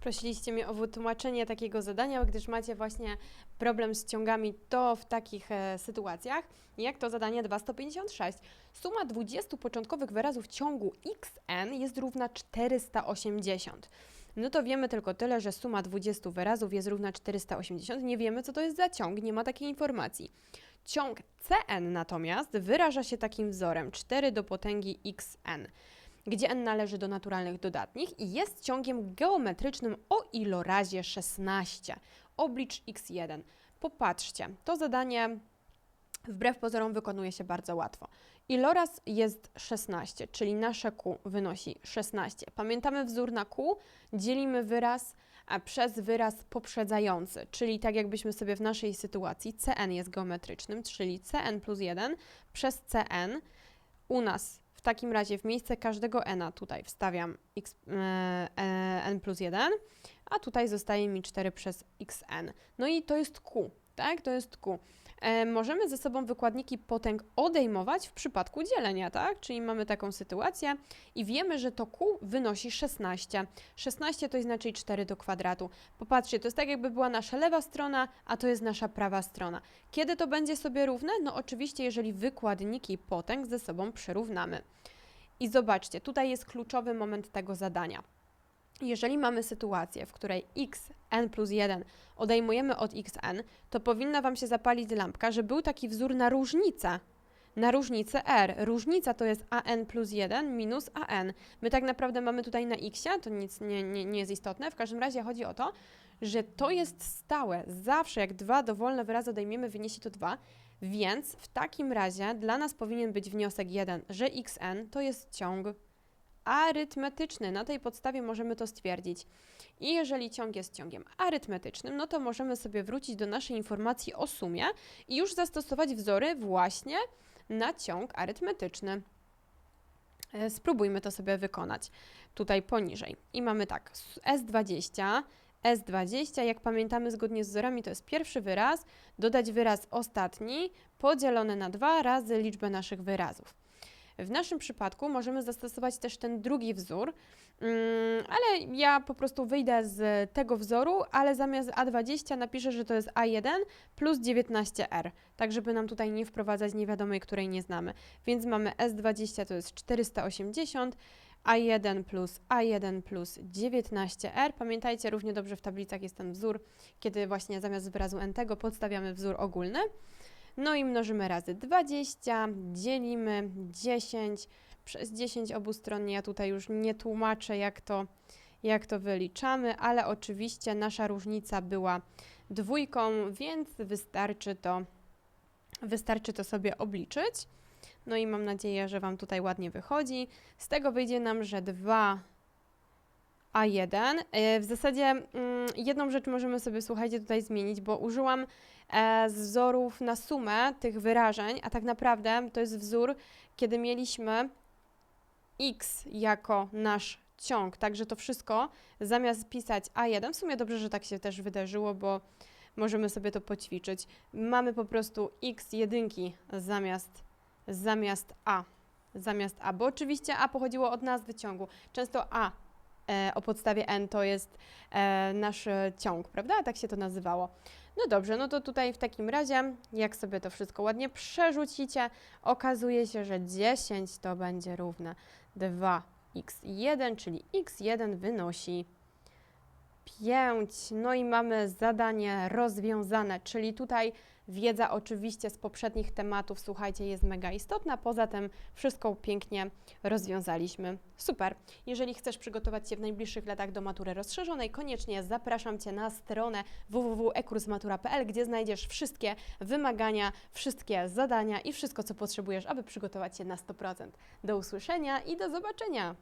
Prosiliście mnie o wytłumaczenie takiego zadania, gdyż macie właśnie problem z ciągami to w takich e, sytuacjach, jak to zadanie 256. Suma 20 początkowych wyrazów ciągu xn jest równa 480. No to wiemy tylko tyle, że suma 20 wyrazów jest równa 480. Nie wiemy, co to jest za ciąg, nie ma takiej informacji. Ciąg cn natomiast wyraża się takim wzorem 4 do potęgi xn gdzie n należy do naturalnych dodatnich i jest ciągiem geometrycznym o ilorazie 16. Oblicz x1. Popatrzcie, to zadanie wbrew pozorom wykonuje się bardzo łatwo. Iloraz jest 16, czyli nasze q wynosi 16. Pamiętamy wzór na q, dzielimy wyraz przez wyraz poprzedzający, czyli tak jakbyśmy sobie w naszej sytuacji cn jest geometrycznym, czyli cn plus 1 przez cn u nas takim razie w miejsce każdego n tutaj wstawiam x, e, e, n plus 1, a tutaj zostaje mi 4 przez xn. No i to jest q, tak? To jest q. E, możemy ze sobą wykładniki potęg odejmować w przypadku dzielenia, tak? Czyli mamy taką sytuację i wiemy, że to q wynosi 16. 16 to jest znaczy 4 do kwadratu. Popatrzcie, to jest tak jakby była nasza lewa strona, a to jest nasza prawa strona. Kiedy to będzie sobie równe? No oczywiście, jeżeli wykładniki potęg ze sobą przyrównamy. I zobaczcie, tutaj jest kluczowy moment tego zadania. Jeżeli mamy sytuację, w której x n plus 1 odejmujemy od xn, to powinna Wam się zapalić lampka, że był taki wzór na różnicę. Na różnicę r. Różnica to jest an plus 1 minus an. My tak naprawdę mamy tutaj na x, to nic nie, nie, nie jest istotne. W każdym razie chodzi o to, że to jest stałe. Zawsze jak dwa dowolne wyrazy odejmiemy, wyniesie to 2. Więc w takim razie dla nas powinien być wniosek 1, że xn to jest ciąg arytmetyczny. Na tej podstawie możemy to stwierdzić. I jeżeli ciąg jest ciągiem arytmetycznym, no to możemy sobie wrócić do naszej informacji o sumie i już zastosować wzory właśnie na ciąg arytmetyczny. E, Spróbujmy to sobie wykonać tutaj poniżej. I mamy tak, S20, S20, jak pamiętamy zgodnie z wzorami, to jest pierwszy wyraz, dodać wyraz ostatni, podzielone na 2 razy liczbę naszych wyrazów. W naszym przypadku możemy zastosować też ten drugi wzór, mm, ale ja po prostu wyjdę z tego wzoru, ale zamiast A20 napiszę, że to jest A1 plus 19R, tak żeby nam tutaj nie wprowadzać niewiadomej, której nie znamy. Więc mamy S20 to jest 480, A1 plus A1 plus 19R. Pamiętajcie, równie dobrze w tablicach jest ten wzór, kiedy właśnie zamiast wyrazu n tego podstawiamy wzór ogólny. No i mnożymy razy 20, dzielimy 10 przez 10 obustronnie. Ja tutaj już nie tłumaczę, jak to, jak to wyliczamy, ale oczywiście nasza różnica była dwójką, więc wystarczy to, wystarczy to sobie obliczyć. No i mam nadzieję, że Wam tutaj ładnie wychodzi. Z tego wyjdzie nam, że 2 A1. E, W zasadzie mm, jedną rzecz możemy sobie, słuchajcie, tutaj zmienić, bo użyłam e, wzorów na sumę tych wyrażeń, a tak naprawdę to jest wzór, kiedy mieliśmy x jako nasz ciąg. Także to wszystko zamiast pisać A1, w sumie dobrze, że tak się też wydarzyło, bo możemy sobie to poćwiczyć. Mamy po prostu x jedynki zamiast, zamiast A. Zamiast A, bo oczywiście A pochodziło od nazwy ciągu. Często A o podstawie n to jest e, nasz e, ciąg, prawda? Tak się to nazywało. No dobrze, no to tutaj w takim razie, jak sobie to wszystko ładnie przerzucicie, okazuje się, że 10 to będzie równe 2x1, czyli x1 wynosi 5. No i mamy zadanie rozwiązane, czyli tutaj wiedza oczywiście z poprzednich tematów, słuchajcie, jest mega istotna. Poza tym wszystko pięknie rozwiązaliśmy. Super. Jeżeli chcesz przygotować się w najbliższych latach do matury rozszerzonej, koniecznie zapraszam Cię na stronę www.ekursmatura.pl, gdzie znajdziesz wszystkie wymagania, wszystkie zadania i wszystko, co potrzebujesz, aby przygotować się na 100%. Do usłyszenia i do zobaczenia!